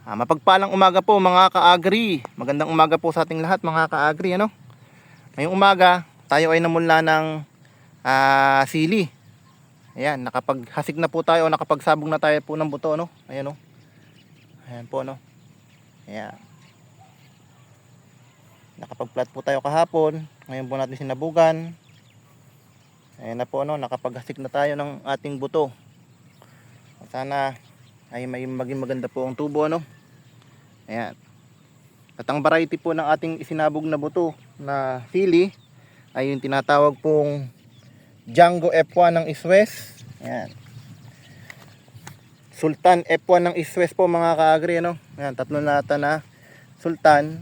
Ah, mapagpalang umaga po mga ka-agri. Magandang umaga po sa ating lahat mga ka-agri. Ano? Ngayong umaga, tayo ay namula ng ah, sili. Ayan, nakapaghasig na po tayo, nakapagsabog na tayo po ng buto. No? Ayan o. Ayan po. No? Ayan. Nakapag-plat po tayo kahapon. Ngayon po natin sinabugan. Ayan na po, no? nakapaghasik na tayo ng ating buto. Sana ay may maging maganda po ang tubo. Ano? Ayan. At ang variety po ng ating isinabog na buto na sili ay yung tinatawag pong Django F1 ng Iswes. Ayan. Sultan F1 ng Iswes po mga kaagri. Ano? Ayan, tatlong lata na Sultan.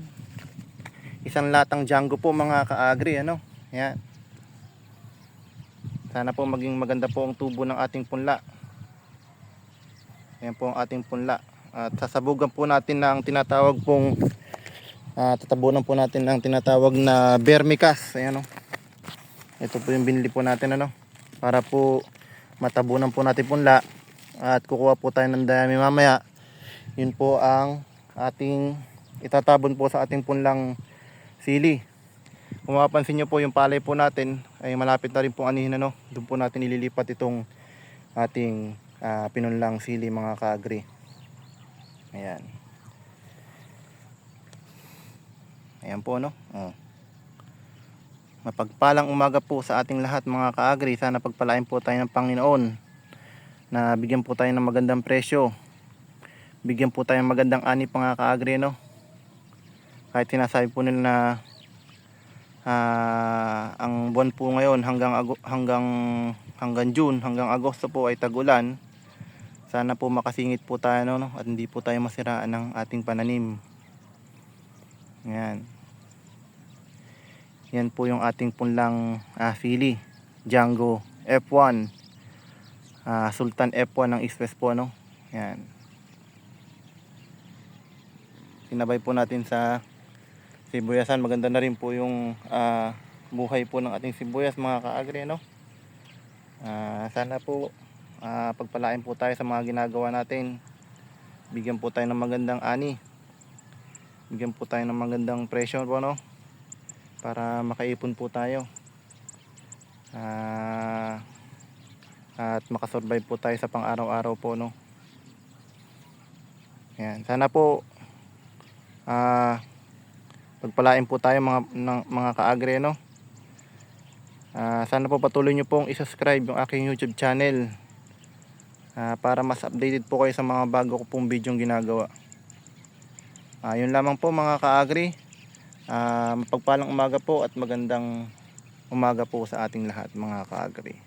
Isang latang Django po mga kaagri. Ano? Ayan. Sana po maging maganda po ang tubo ng ating punla. Ayan po ang ating punla. At sasabugan po natin ng tinatawag pong uh, tatabunan po natin ng tinatawag na vermicast. Ayan o. Ito po yung binili po natin ano. Para po matabunan po natin punla. At kukuha po tayo ng dami mamaya. Yun po ang ating itatabon po sa ating punlang sili. Kung mapapansin nyo po yung palay po natin ay malapit na rin po anihin ano. Doon po natin ililipat itong ating ah, pinunlang sili mga kaagri. Ayan. Ayan po no. Oh. Mapagpalang umaga po sa ating lahat mga kaagri. Sana pagpalain po tayo ng Panginoon na bigyan po tayo ng magandang presyo. Bigyan po tayo ng magandang ani mga kaagri no. Kahit sinasabi po nila na Ah, ang buwan po ngayon hanggang hanggang hanggang June, hanggang Agosto po ay tagulan. Sana po makasingit po tayo no, no? at hindi po tayo masiraan ng ating pananim. Yan. Yan po yung ating punlang ah, fili, Django F1. Ah, Sultan F1 ng East West po no. Yan. Sinabay po natin sa sibuyasan maganda na rin po yung ah, buhay po ng ating sibuyas mga kaagri no Ah, sana po ah, pagpalain po tayo sa mga ginagawa natin. Bigyan po tayo ng magandang ani. Bigyan po tayo ng magandang presyo po no? Para makaipon po tayo. Ah, at makasurvive po tayo sa pang araw-araw po no? Yan sana po ah pagpalain po tayo mga ng, mga kaagre no. Ah, sana po patuloy niyo pong i-subscribe yung aking YouTube channel. Ah, para mas updated po kayo sa mga bago ko pong video ginagawa. Ah, yun lamang po mga kaagri. Ah, mapagpalang umaga po at magandang umaga po sa ating lahat mga kaagri.